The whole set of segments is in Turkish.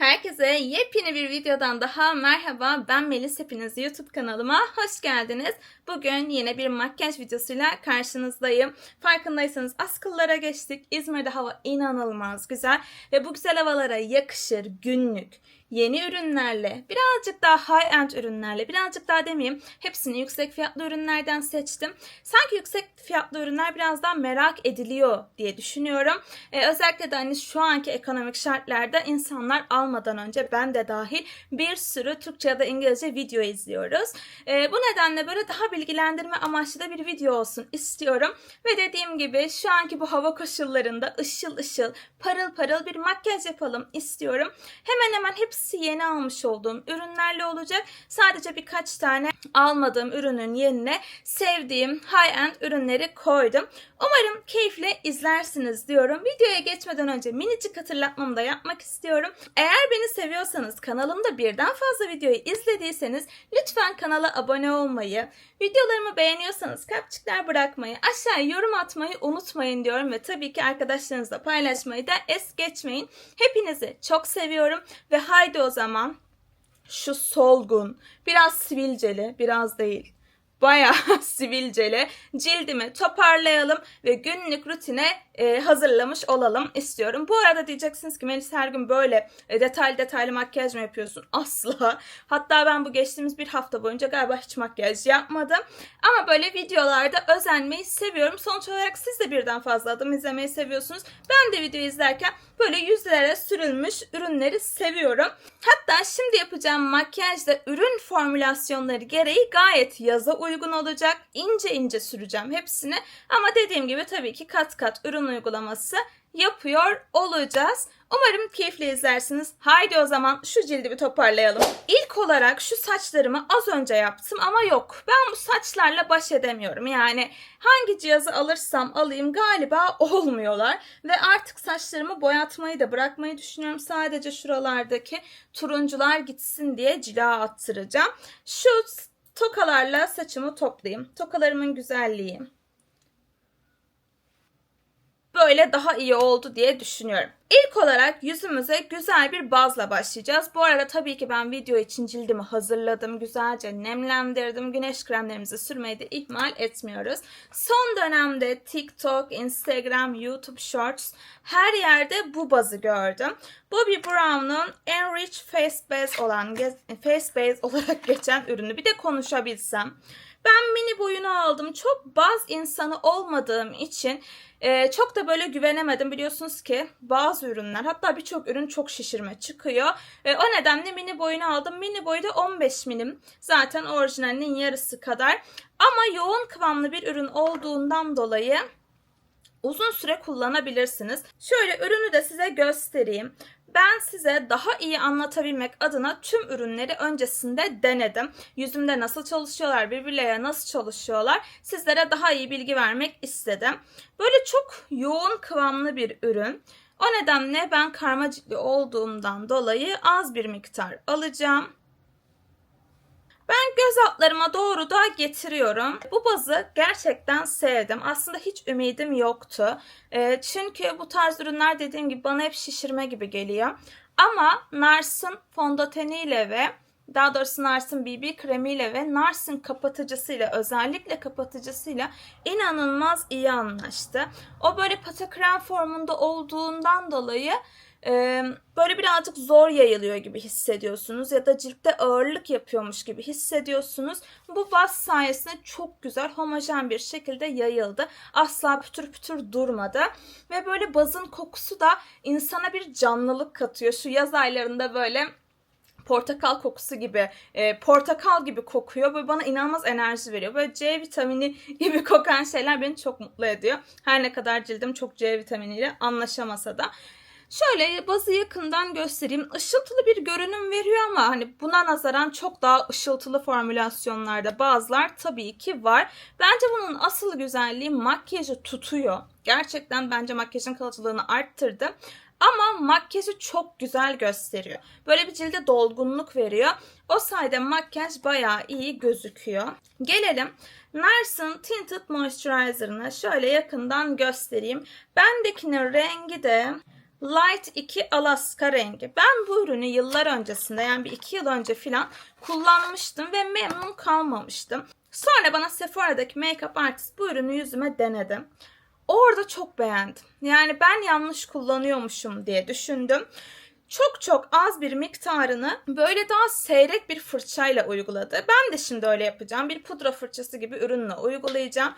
হ্যাঁ Herkese yepyeni bir videodan daha merhaba. Ben Melis. Hepiniz YouTube kanalıma hoş geldiniz. Bugün yine bir makyaj videosuyla karşınızdayım. Farkındaysanız askıllara geçtik. İzmir'de hava inanılmaz güzel ve bu güzel havalara yakışır günlük yeni ürünlerle, birazcık daha high-end ürünlerle, birazcık daha demeyeyim, hepsini yüksek fiyatlı ürünlerden seçtim. Sanki yüksek fiyatlı ürünler biraz daha merak ediliyor diye düşünüyorum. Ee, özellikle de hani şu anki ekonomik şartlarda insanlar almadan önce ben de dahil bir sürü Türkçe ya da İngilizce video izliyoruz. Ee, bu nedenle böyle daha bilgilendirme amaçlı da bir video olsun istiyorum. Ve dediğim gibi şu anki bu hava koşullarında ışıl ışıl, parıl parıl bir makyaj yapalım istiyorum. Hemen hemen hepsi yeni almış olduğum ürünlerle olacak. Sadece birkaç tane almadığım ürünün yerine sevdiğim high-end ürünleri koydum. Umarım keyifle izlersiniz diyorum. Videoya geçmeden önce minicik hatırlatmamı da yapmak istiyorum. Eğer beni seviyorsanız kanalımda birden fazla videoyu izlediyseniz lütfen kanala abone olmayı, videolarımı beğeniyorsanız kapçıklar bırakmayı, aşağıya yorum atmayı unutmayın diyorum ve tabii ki arkadaşlarınızla paylaşmayı da es geçmeyin. Hepinizi çok seviyorum ve haydi o zaman şu solgun, biraz sivilceli, biraz değil bayağı sivilceli cildimi toparlayalım ve günlük rutine e, hazırlamış olalım istiyorum. Bu arada diyeceksiniz ki Melis her gün böyle e, detaylı detaylı makyaj mı yapıyorsun? Asla. Hatta ben bu geçtiğimiz bir hafta boyunca galiba hiç makyaj yapmadım. Ama böyle videolarda özenmeyi seviyorum. Sonuç olarak siz de birden fazla adım izlemeyi seviyorsunuz. Ben de video izlerken böyle yüzlere sürülmüş ürünleri seviyorum. Hatta şimdi yapacağım makyajda ürün formülasyonları gereği gayet yaza uygun olacak. İnce ince süreceğim hepsini. Ama dediğim gibi tabii ki kat kat ürün uygulaması yapıyor olacağız. Umarım keyifle izlersiniz. Haydi o zaman şu cildi bir toparlayalım. İlk olarak şu saçlarımı az önce yaptım ama yok. Ben bu saçlarla baş edemiyorum. Yani hangi cihazı alırsam alayım galiba olmuyorlar. Ve artık saçlarımı boyatmayı da bırakmayı düşünüyorum. Sadece şuralardaki turuncular gitsin diye cila attıracağım. Şu tokalarla saçımı toplayayım. Tokalarımın güzelliği böyle daha iyi oldu diye düşünüyorum. İlk olarak yüzümüze güzel bir bazla başlayacağız. Bu arada tabii ki ben video için cildimi hazırladım. Güzelce nemlendirdim. Güneş kremlerimizi sürmeyi de ihmal etmiyoruz. Son dönemde TikTok, Instagram, YouTube Shorts her yerde bu bazı gördüm. Bobbi Brown'un Enrich Face Base olan Face Base olarak geçen ürünü bir de konuşabilsem. Ben mini boyunu aldım. Çok baz insanı olmadığım için e, çok da böyle güvenemedim. Biliyorsunuz ki bazı ürünler hatta birçok ürün çok şişirme çıkıyor. E, o nedenle mini boyunu aldım. Mini boyu da 15 milim. Zaten orijinalinin yarısı kadar. Ama yoğun kıvamlı bir ürün olduğundan dolayı uzun süre kullanabilirsiniz. Şöyle ürünü de size göstereyim. Ben size daha iyi anlatabilmek adına tüm ürünleri öncesinde denedim. Yüzümde nasıl çalışıyorlar, birbirleriyle nasıl çalışıyorlar sizlere daha iyi bilgi vermek istedim. Böyle çok yoğun kıvamlı bir ürün. O nedenle ben karma ciltli olduğumdan dolayı az bir miktar alacağım. Ben göz altlarıma doğru da getiriyorum. Bu bazı gerçekten sevdim. Aslında hiç ümidim yoktu. E, çünkü bu tarz ürünler dediğim gibi bana hep şişirme gibi geliyor. Ama Nars'ın fondöteniyle ve daha doğrusu Nars'ın BB kremiyle ve Nars'ın kapatıcısıyla özellikle kapatıcısıyla inanılmaz iyi anlaştı. O böyle pata krem formunda olduğundan dolayı böyle birazcık zor yayılıyor gibi hissediyorsunuz ya da ciltte ağırlık yapıyormuş gibi hissediyorsunuz. Bu baz sayesinde çok güzel homojen bir şekilde yayıldı. Asla pütür pütür durmadı ve böyle bazın kokusu da insana bir canlılık katıyor. Şu yaz aylarında böyle portakal kokusu gibi, e, portakal gibi kokuyor. Böyle bana inanılmaz enerji veriyor. Böyle C vitamini gibi kokan şeyler beni çok mutlu ediyor. Her ne kadar cildim çok C vitaminiyle anlaşamasa da. Şöyle bazı yakından göstereyim. Işıltılı bir görünüm veriyor ama hani buna nazaran çok daha ışıltılı formülasyonlarda bazılar tabii ki var. Bence bunun asıl güzelliği makyajı tutuyor. Gerçekten bence makyajın kalıcılığını arttırdı. Ama makyajı çok güzel gösteriyor. Böyle bir cilde dolgunluk veriyor. O sayede makyaj bayağı iyi gözüküyor. Gelelim Nars'ın Tinted Moisturizer'ını şöyle yakından göstereyim. Bendekinin rengi de Light 2 Alaska rengi. Ben bu ürünü yıllar öncesinde yani bir iki yıl önce falan kullanmıştım ve memnun kalmamıştım. Sonra bana Sephora'daki make-up artist bu ürünü yüzüme denedi. Orada çok beğendim. Yani ben yanlış kullanıyormuşum diye düşündüm. Çok çok az bir miktarını böyle daha seyrek bir fırçayla uyguladı. Ben de şimdi öyle yapacağım. Bir pudra fırçası gibi ürünle uygulayacağım.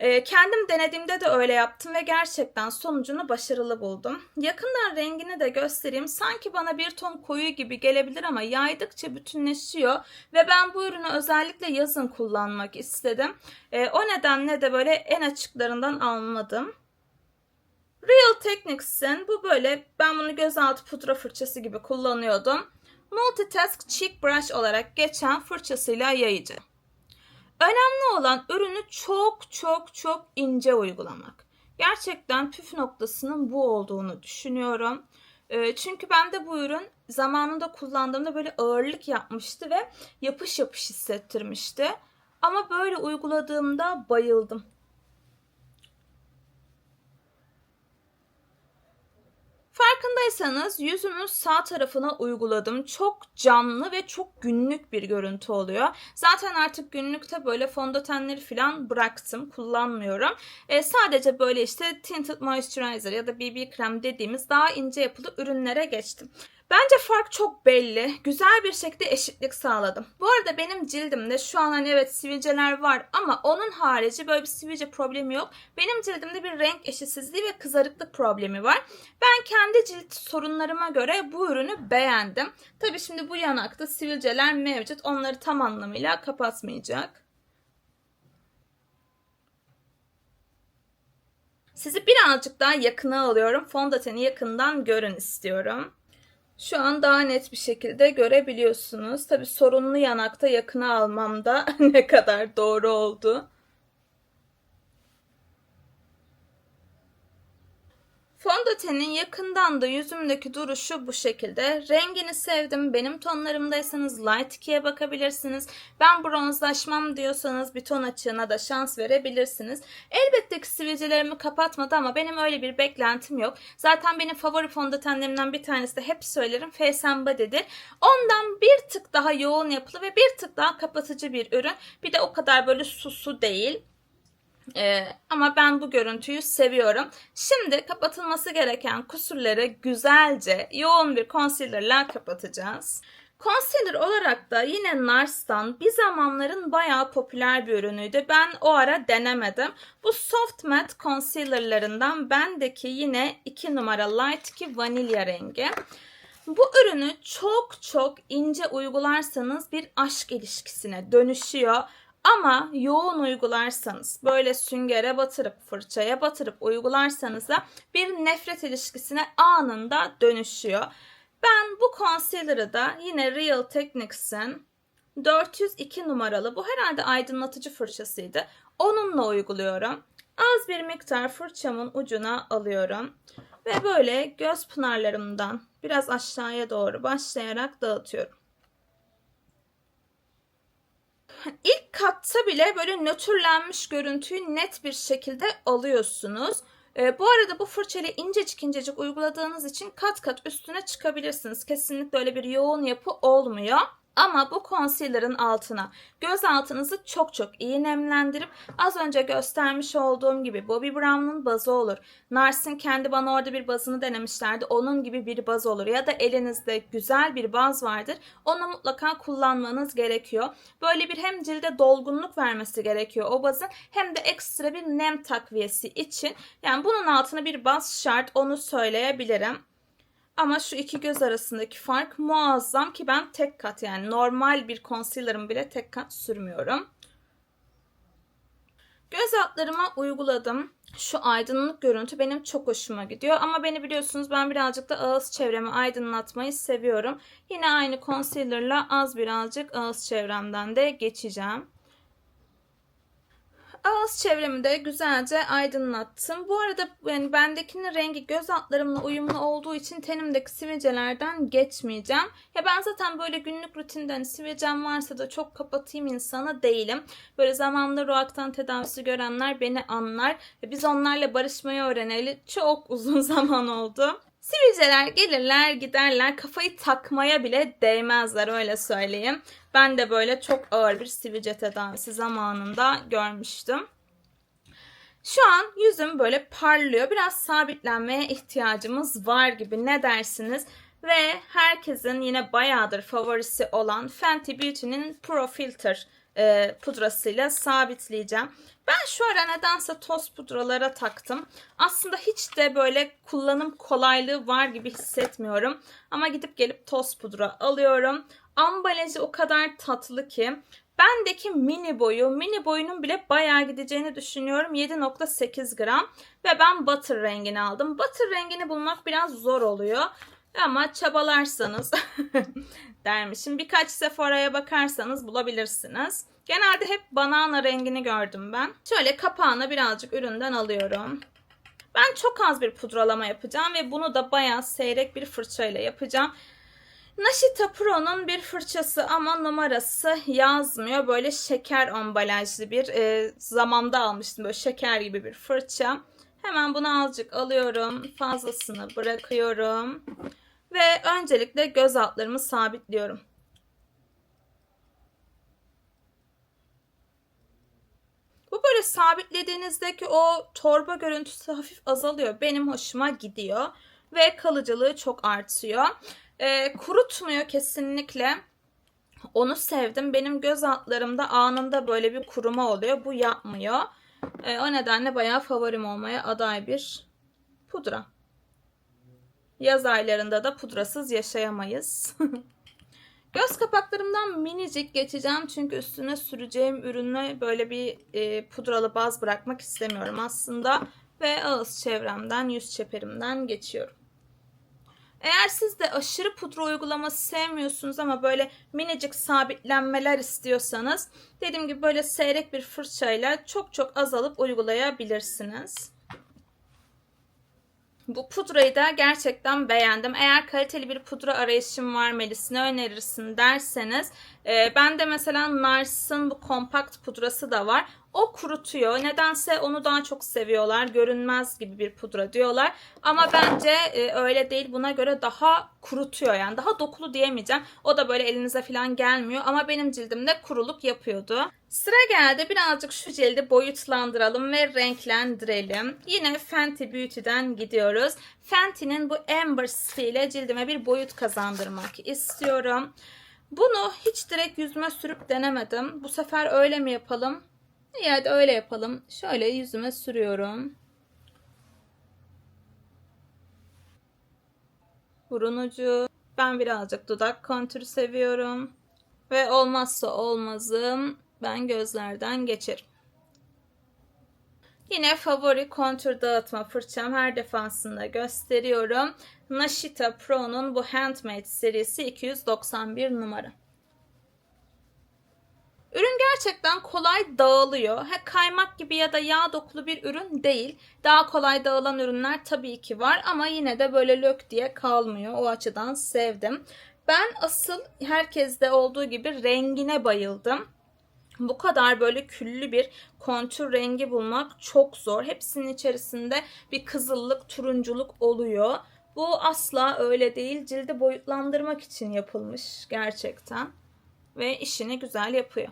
Ee, kendim denediğimde de öyle yaptım ve gerçekten sonucunu başarılı buldum. Yakından rengini de göstereyim. Sanki bana bir ton koyu gibi gelebilir ama yaydıkça bütünleşiyor ve ben bu ürünü özellikle yazın kullanmak istedim. Ee, o nedenle de böyle en açıklarından almadım. Real Techniques'in bu böyle ben bunu gözaltı pudra fırçası gibi kullanıyordum. Multitask Cheek Brush olarak geçen fırçasıyla yayıcı. Önemli olan ürünü çok çok çok ince uygulamak. Gerçekten püf noktasının bu olduğunu düşünüyorum. Ee, Çünkü ben de bu ürün zamanında kullandığımda böyle ağırlık yapmıştı ve yapış yapış hissettirmişti. Ama böyle uyguladığımda bayıldım. Farkındaysanız yüzümün sağ tarafına uyguladım. Çok canlı ve çok günlük bir görüntü oluyor. Zaten artık günlükte böyle fondötenleri falan bıraktım. Kullanmıyorum. E, sadece böyle işte tinted moisturizer ya da BB krem dediğimiz daha ince yapılı ürünlere geçtim. Bence fark çok belli. Güzel bir şekilde eşitlik sağladım. Bu arada benim cildimde şu an hani evet sivilceler var ama onun harici böyle bir sivilce problemi yok. Benim cildimde bir renk eşitsizliği ve kızarıklık problemi var. Ben kendi cilt sorunlarıma göre bu ürünü beğendim. Tabii şimdi bu yanakta sivilceler mevcut. Onları tam anlamıyla kapatmayacak. Sizi birazcık daha yakına alıyorum. Fondöteni yakından görün istiyorum. Şu an daha net bir şekilde görebiliyorsunuz. Tabi sorunlu yanakta yakına almamda ne kadar doğru oldu. Fondötenin yakından da yüzümdeki duruşu bu şekilde. Rengini sevdim. Benim tonlarımdaysanız Light 2'ye bakabilirsiniz. Ben bronzlaşmam diyorsanız bir ton açığına da şans verebilirsiniz. Elbette ki sivilcelerimi kapatmadı ama benim öyle bir beklentim yok. Zaten benim favori fondötenlerimden bir tanesi de hep söylerim Face and Body'dir. Ondan bir tık daha yoğun yapılı ve bir tık daha kapatıcı bir ürün. Bir de o kadar böyle susu değil. Ee, ama ben bu görüntüyü seviyorum. Şimdi kapatılması gereken kusurları güzelce yoğun bir concealerla kapatacağız. Concealer olarak da yine Nars'tan bir zamanların bayağı popüler bir ürünüydü. Ben o ara denemedim. Bu Soft Matte Concealer'larından bendeki yine 2 numara Light 2 Vanilya rengi. Bu ürünü çok çok ince uygularsanız bir aşk ilişkisine dönüşüyor. Ama yoğun uygularsanız böyle süngere batırıp fırçaya batırıp uygularsanız da bir nefret ilişkisine anında dönüşüyor. Ben bu concealer'ı da yine Real Techniques'in 402 numaralı bu herhalde aydınlatıcı fırçasıydı. Onunla uyguluyorum. Az bir miktar fırçamın ucuna alıyorum. Ve böyle göz pınarlarımdan biraz aşağıya doğru başlayarak dağıtıyorum. İlk katta bile böyle nötrlenmiş görüntüyü net bir şekilde alıyorsunuz. Ee, bu arada bu fırçayla incecik incecik uyguladığınız için kat kat üstüne çıkabilirsiniz. Kesinlikle öyle bir yoğun yapı olmuyor. Ama bu concealer'ın altına göz altınızı çok çok iyi nemlendirip az önce göstermiş olduğum gibi Bobbi Brown'un bazı olur. Nars'ın kendi bana orada bir bazını denemişlerdi. Onun gibi bir baz olur. Ya da elinizde güzel bir baz vardır. Onu mutlaka kullanmanız gerekiyor. Böyle bir hem cilde dolgunluk vermesi gerekiyor o bazın hem de ekstra bir nem takviyesi için. Yani bunun altına bir baz şart onu söyleyebilirim. Ama şu iki göz arasındaki fark muazzam ki ben tek kat yani normal bir concealer'ım bile tek kat sürmüyorum. Göz altlarıma uyguladım. Şu aydınlık görüntü benim çok hoşuma gidiyor. Ama beni biliyorsunuz ben birazcık da ağız çevremi aydınlatmayı seviyorum. Yine aynı concealer'la az birazcık ağız çevremden de geçeceğim. Ağız çevremi de güzelce aydınlattım. Bu arada yani bendekinin rengi göz altlarımla uyumlu olduğu için tenimdeki sivilcelerden geçmeyeceğim. Ya ben zaten böyle günlük rutinden hani sivilcem varsa da çok kapatayım insana değilim. Böyle zamanında Roaktan tedavisi görenler beni anlar. Biz onlarla barışmayı öğreneli çok uzun zaman oldu. Sivilceler gelirler giderler kafayı takmaya bile değmezler öyle söyleyeyim. Ben de böyle çok ağır bir sivilce tedavisi zamanında görmüştüm. Şu an yüzüm böyle parlıyor. Biraz sabitlenmeye ihtiyacımız var gibi. Ne dersiniz? Ve herkesin yine bayağıdır favorisi olan Fenty Beauty'nin Pro Filter e, pudrasıyla sabitleyeceğim. Ben şu ara nedense toz pudralara taktım. Aslında hiç de böyle kullanım kolaylığı var gibi hissetmiyorum. Ama gidip gelip toz pudra alıyorum. Ambalajı o kadar tatlı ki. Bendeki mini boyu, mini boyunun bile bayağı gideceğini düşünüyorum. 7.8 gram ve ben butter rengini aldım. Butter rengini bulmak biraz zor oluyor. Ama çabalarsanız dermişim. Birkaç Sephora'ya bakarsanız bulabilirsiniz. Genelde hep banana rengini gördüm ben. Şöyle kapağına birazcık üründen alıyorum. Ben çok az bir pudralama yapacağım ve bunu da bayağı seyrek bir fırçayla yapacağım. Nashita Pro'nun bir fırçası ama numarası yazmıyor. Böyle şeker ambalajlı bir e, zamanda almıştım. Böyle şeker gibi bir fırça. Hemen bunu azıcık alıyorum. Fazlasını bırakıyorum. Ve öncelikle göz altlarımı sabitliyorum. Bu böyle sabitlediğinizdeki o torba görüntüsü hafif azalıyor. Benim hoşuma gidiyor. Ve kalıcılığı çok artıyor. E, kurutmuyor kesinlikle. Onu sevdim. Benim göz altlarımda anında böyle bir kuruma oluyor. Bu yapmıyor. E, o nedenle bayağı favorim olmaya aday bir pudra. Yaz aylarında da pudrasız yaşayamayız. Göz kapaklarımdan minicik geçeceğim çünkü üstüne süreceğim ürünle böyle bir e, pudralı baz bırakmak istemiyorum aslında. Ve ağız çevremden, yüz çeperimden geçiyorum. Eğer siz de aşırı pudra uygulaması sevmiyorsunuz ama böyle minicik sabitlenmeler istiyorsanız dediğim gibi böyle seyrek bir fırçayla çok çok azalıp uygulayabilirsiniz. Bu pudrayı da gerçekten beğendim. Eğer kaliteli bir pudra arayışım var Melis ne önerirsin derseniz e, ben de mesela Nars'ın bu kompakt pudrası da var. O kurutuyor. Nedense onu daha çok seviyorlar. Görünmez gibi bir pudra diyorlar. Ama bence e, öyle değil. Buna göre daha kurutuyor yani. Daha dokulu diyemeyeceğim. O da böyle elinize falan gelmiyor. Ama benim cildimde kuruluk yapıyordu. Sıra geldi. Birazcık şu cildi boyutlandıralım ve renklendirelim. Yine Fenty Beauty'den gidiyoruz. Fenty'nin bu Amber ile cildime bir boyut kazandırmak istiyorum. Bunu hiç direkt yüzüme sürüp denemedim. Bu sefer öyle mi yapalım? İyi hadi öyle yapalım. Şöyle yüzüme sürüyorum. Burun ucu. Ben birazcık dudak kontürü seviyorum. Ve olmazsa olmazım ben gözlerden geçerim. Yine favori kontür dağıtma fırçam her defasında gösteriyorum. Nashita Pro'nun bu Handmade serisi 291 numara. Ürün gerçekten kolay dağılıyor. Ha, kaymak gibi ya da yağ dokulu bir ürün değil. Daha kolay dağılan ürünler tabii ki var ama yine de böyle lök diye kalmıyor. O açıdan sevdim. Ben asıl herkeste olduğu gibi rengine bayıldım. Bu kadar böyle küllü bir kontür rengi bulmak çok zor. Hepsinin içerisinde bir kızıllık, turunculuk oluyor. Bu asla öyle değil. Cildi boyutlandırmak için yapılmış gerçekten. Ve işini güzel yapıyor.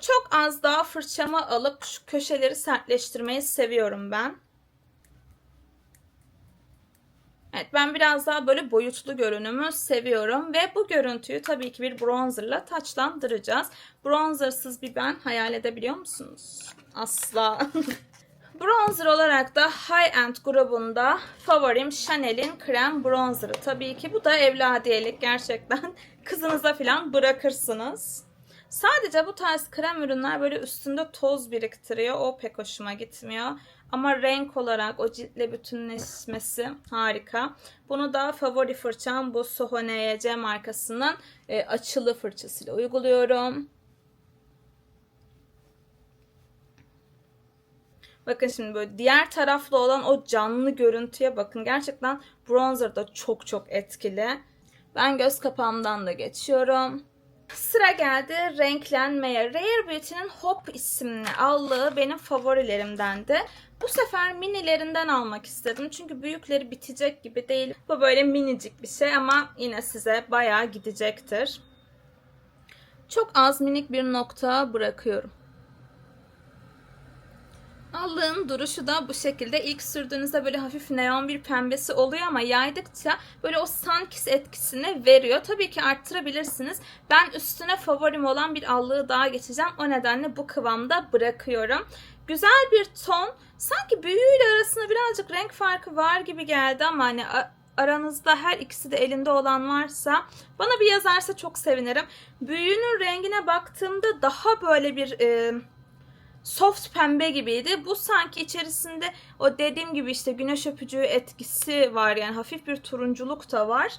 Çok az daha fırçamı alıp şu köşeleri sertleştirmeyi seviyorum ben. Evet ben biraz daha böyle boyutlu görünümü seviyorum ve bu görüntüyü tabii ki bir bronzerla taçlandıracağız. Bronzersız bir ben hayal edebiliyor musunuz? Asla. Bronzer olarak da High End grubunda favorim Chanel'in krem bronzerı. Tabii ki bu da evladiyelik gerçekten kızınıza falan bırakırsınız. Sadece bu tarz krem ürünler böyle üstünde toz biriktiriyor. O pek hoşuma gitmiyor. Ama renk olarak o ciltle bütünleşmesi harika. Bunu da favori fırçam bu Soho NYC markasının e, açılı fırçasıyla uyguluyorum. Bakın şimdi böyle diğer taraflı olan o canlı görüntüye bakın. Gerçekten bronzer da çok çok etkili. Ben göz kapağımdan da geçiyorum. Sıra geldi renklenmeye. Rare Beauty'nin Hop isimli allığı benim favorilerimdendi. Bu sefer minilerinden almak istedim. Çünkü büyükleri bitecek gibi değil. Bu böyle minicik bir şey ama yine size bayağı gidecektir. Çok az minik bir nokta bırakıyorum. Allığın duruşu da bu şekilde. İlk sürdüğünüzde böyle hafif neon bir pembesi oluyor ama yaydıkça böyle o sunkis etkisini veriyor. Tabii ki arttırabilirsiniz. Ben üstüne favorim olan bir allığı daha geçeceğim. O nedenle bu kıvamda bırakıyorum. Güzel bir ton. Sanki büyüğüyle arasında birazcık renk farkı var gibi geldi ama hani aranızda her ikisi de elinde olan varsa bana bir yazarsa çok sevinirim. Büyüğünün rengine baktığımda daha böyle bir e, soft pembe gibiydi. Bu sanki içerisinde o dediğim gibi işte güneş öpücüğü etkisi var yani hafif bir turunculuk da var.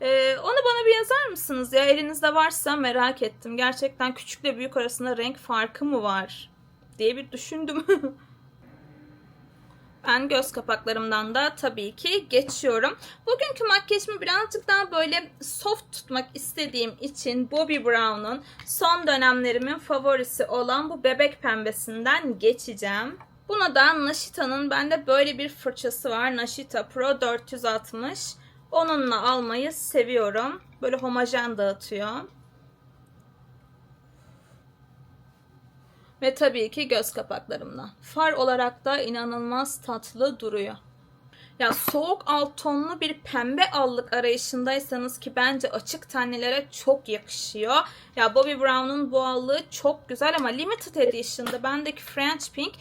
Ee, onu bana bir yazar mısınız ya elinizde varsa merak ettim. Gerçekten küçükle büyük arasında renk farkı mı var diye bir düşündüm. Ben göz kapaklarımdan da tabii ki geçiyorum. Bugünkü makyajımı birazcık daha böyle soft tutmak istediğim için Bobbi Brown'un son dönemlerimin favorisi olan bu bebek pembesinden geçeceğim. Buna da Nashita'nın bende böyle bir fırçası var. Nashita Pro 460. Onunla almayı seviyorum. Böyle homojen dağıtıyor. Ve tabii ki göz kapaklarımla. Far olarak da inanılmaz tatlı duruyor. Ya soğuk alt tonlu bir pembe allık arayışındaysanız ki bence açık tenlilere çok yakışıyor. Ya Bobbi Brown'un bu allığı çok güzel ama limited edition'da bendeki French Pink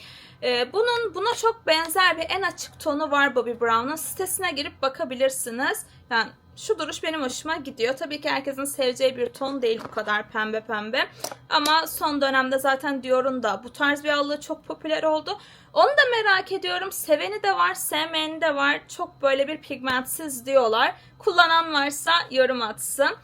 e, bunun buna çok benzer bir en açık tonu var Bobbi Brown'un. Sitesine girip bakabilirsiniz. Yani şu duruş benim hoşuma gidiyor. Tabii ki herkesin seveceği bir ton değil bu kadar pembe pembe. Ama son dönemde zaten Dior'un da bu tarz bir allığı çok popüler oldu. Onu da merak ediyorum. Seveni de var, sevmeyeni de var. Çok böyle bir pigmentsiz diyorlar. Kullanan varsa yorum atsın.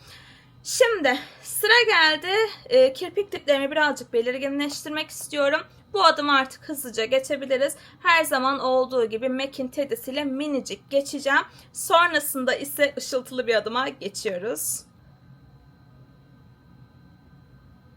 Şimdi sıra geldi. E, kirpik diplerimi birazcık belirginleştirmek istiyorum. Bu adımı artık hızlıca geçebiliriz. Her zaman olduğu gibi MAC'in tedisiyle minicik geçeceğim. Sonrasında ise ışıltılı bir adıma geçiyoruz.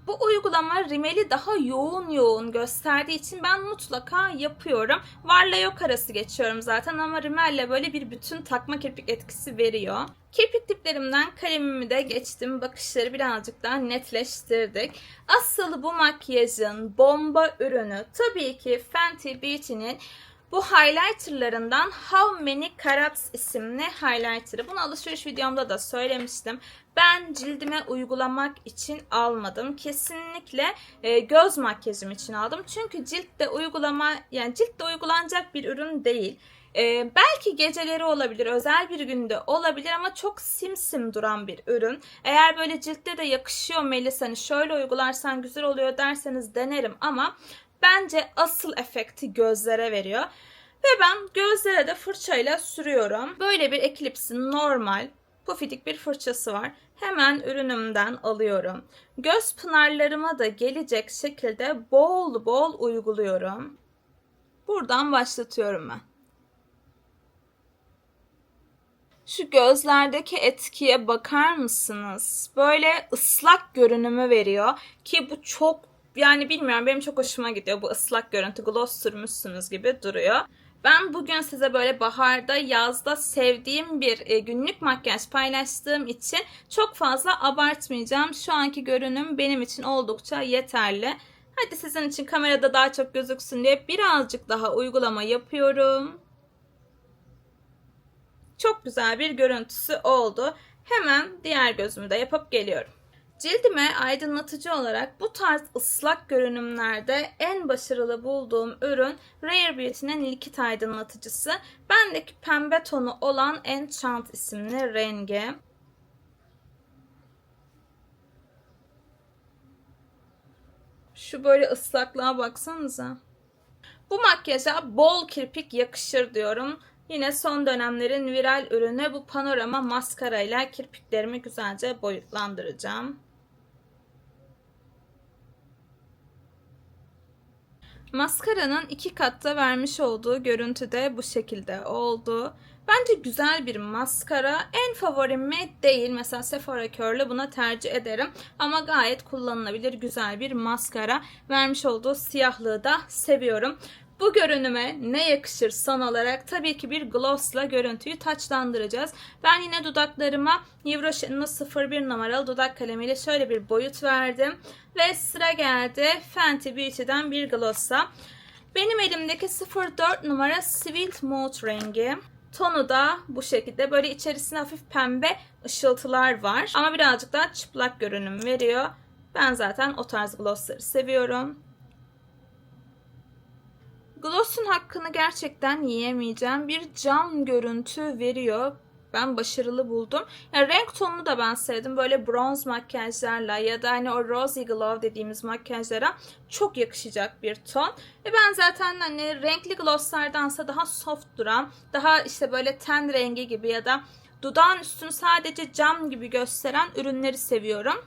Bu uygulama rimeli daha yoğun yoğun gösterdiği için ben mutlaka yapıyorum. Varla yok arası geçiyorum zaten ama rimelle böyle bir bütün takma kirpik etkisi veriyor. Kirpik diplerimden kalemimi de geçtim. Bakışları birazcık daha netleştirdik. Asıl bu makyajın bomba ürünü tabii ki Fenty Beauty'nin bu highlighterlarından How Many Carats isimli highlighter'ı. Bunu alışveriş videomda da söylemiştim. Ben cildime uygulamak için almadım. Kesinlikle e, göz makyajım için aldım. Çünkü ciltte uygulama yani ciltte uygulanacak bir ürün değil. Ee, belki geceleri olabilir, özel bir günde olabilir ama çok simsim duran bir ürün. Eğer böyle ciltte de yakışıyor Melis hani şöyle uygularsan güzel oluyor derseniz denerim ama bence asıl efekti gözlere veriyor. Ve ben gözlere de fırçayla sürüyorum. Böyle bir Eclipse'in normal pufidik bir fırçası var. Hemen ürünümden alıyorum. Göz pınarlarıma da gelecek şekilde bol bol uyguluyorum. Buradan başlatıyorum ben. Şu gözlerdeki etkiye bakar mısınız? Böyle ıslak görünümü veriyor ki bu çok yani bilmiyorum benim çok hoşuma gidiyor bu ıslak görüntü gloss sürmüşsünüz gibi duruyor. Ben bugün size böyle baharda, yazda sevdiğim bir e, günlük makyaj paylaştığım için çok fazla abartmayacağım. Şu anki görünüm benim için oldukça yeterli. Hadi sizin için kamerada daha çok gözüksün diye birazcık daha uygulama yapıyorum. Çok güzel bir görüntüsü oldu. Hemen diğer gözümü de yapıp geliyorum. Cildime aydınlatıcı olarak bu tarz ıslak görünümlerde en başarılı bulduğum ürün Rare Beauty'nin likit aydınlatıcısı. Bendeki pembe tonu olan Enchant isimli rengi. Şu böyle ıslaklığa baksanıza. Bu makyaja bol kirpik yakışır diyorum. Yine son dönemlerin viral ürünü bu panorama maskara kirpiklerimi güzelce boyutlandıracağım. Maskaranın iki katta vermiş olduğu görüntü de bu şekilde oldu. Bence güzel bir maskara. En favorim mi? Değil. Mesela Sephora Curl'ü buna tercih ederim. Ama gayet kullanılabilir güzel bir maskara. Vermiş olduğu siyahlığı da seviyorum. Bu görünüme ne yakışır son olarak? Tabii ki bir glossla görüntüyü taçlandıracağız. Ben yine dudaklarıma Yves Rocher'in 01 numaralı dudak kalemiyle şöyle bir boyut verdim. Ve sıra geldi Fenty Beauty'den bir glossa. Benim elimdeki 04 numara Sweet Mouth rengi. Tonu da bu şekilde böyle içerisine hafif pembe ışıltılar var. Ama birazcık daha çıplak görünüm veriyor. Ben zaten o tarz glossları seviyorum. Gloss'un hakkını gerçekten yiyemeyeceğim. Bir cam görüntü veriyor. Ben başarılı buldum. Yani renk tonunu da ben sevdim. Böyle bronz makyajlarla ya da hani o rosy glow dediğimiz makyajlara çok yakışacak bir ton. Ve ben zaten hani renkli glosslardansa daha soft duran, daha işte böyle ten rengi gibi ya da dudağın üstünü sadece cam gibi gösteren ürünleri seviyorum.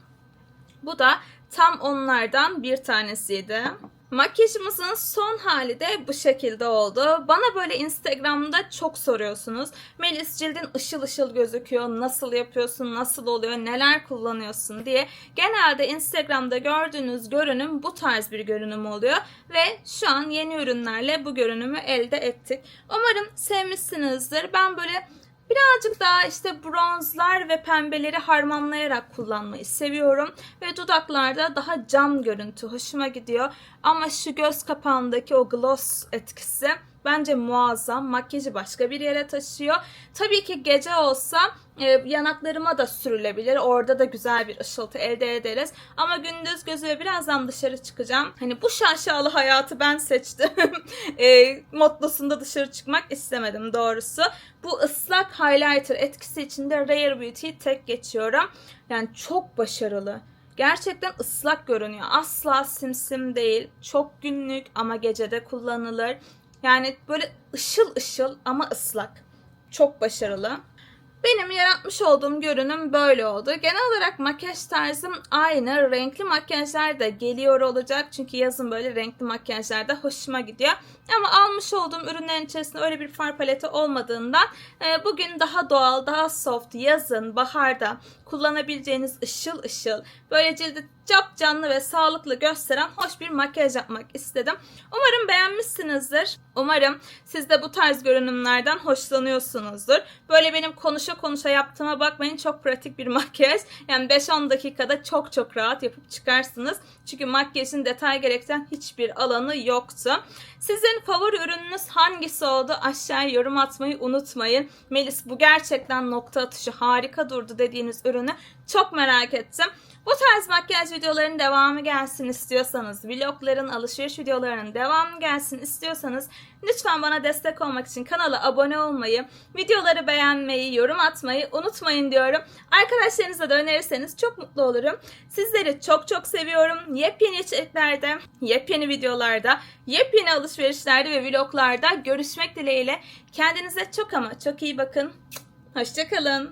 Bu da tam onlardan bir tanesiydi. Makyajımızın son hali de bu şekilde oldu. Bana böyle Instagram'da çok soruyorsunuz. Melis cildin ışıl ışıl gözüküyor. Nasıl yapıyorsun? Nasıl oluyor? Neler kullanıyorsun diye. Genelde Instagram'da gördüğünüz görünüm bu tarz bir görünüm oluyor. Ve şu an yeni ürünlerle bu görünümü elde ettik. Umarım sevmişsinizdir. Ben böyle Birazcık daha işte bronzlar ve pembeleri harmanlayarak kullanmayı seviyorum. Ve dudaklarda daha cam görüntü hoşuma gidiyor. Ama şu göz kapağındaki o gloss etkisi bence muazzam. Makyajı başka bir yere taşıyor. Tabii ki gece olsa e, yanaklarıma da sürülebilir. Orada da güzel bir ışıltı elde ederiz. Ama gündüz gözüme birazdan dışarı çıkacağım. Hani bu şaşalı hayatı ben seçtim. e, motlosunda dışarı çıkmak istemedim doğrusu. Bu ıslak highlighter etkisi içinde Rare Beauty'yi tek geçiyorum. Yani çok başarılı. Gerçekten ıslak görünüyor. Asla simsim değil. Çok günlük ama gecede kullanılır. Yani böyle ışıl ışıl ama ıslak. Çok başarılı. Benim yaratmış olduğum görünüm böyle oldu. Genel olarak makyaj tarzım aynı. Renkli makyajlar da geliyor olacak. Çünkü yazın böyle renkli makyajlar da hoşuma gidiyor. Ama almış olduğum ürünlerin içerisinde öyle bir far paleti olmadığından e, bugün daha doğal, daha soft, yazın, baharda kullanabileceğiniz ışıl ışıl, böyle cildi cap canlı ve sağlıklı gösteren hoş bir makyaj yapmak istedim. Umarım beğenmişsinizdir. Umarım siz de bu tarz görünümlerden hoşlanıyorsunuzdur. Böyle benim konuşa konuşa yaptığıma bakmayın çok pratik bir makyaj. Yani 5-10 dakikada çok çok rahat yapıp çıkarsınız. Çünkü makyajın detay gerektiren hiçbir alanı yoktu. Sizin favori ürününüz hangisi oldu? Aşağıya yorum atmayı unutmayın. Melis bu gerçekten nokta atışı harika durdu dediğiniz ürünü çok merak ettim. Bu tarz makyaj videolarının devamı gelsin istiyorsanız, vlogların, alışveriş videolarının devamı gelsin istiyorsanız lütfen bana destek olmak için kanala abone olmayı, videoları beğenmeyi, yorum atmayı unutmayın diyorum. Arkadaşlarınıza da önerirseniz çok mutlu olurum. Sizleri çok çok seviyorum. Yepyeni içeriklerde, yepyeni videolarda, yepyeni alışverişlerde ve vloglarda görüşmek dileğiyle. Kendinize çok ama çok iyi bakın. Hoşçakalın.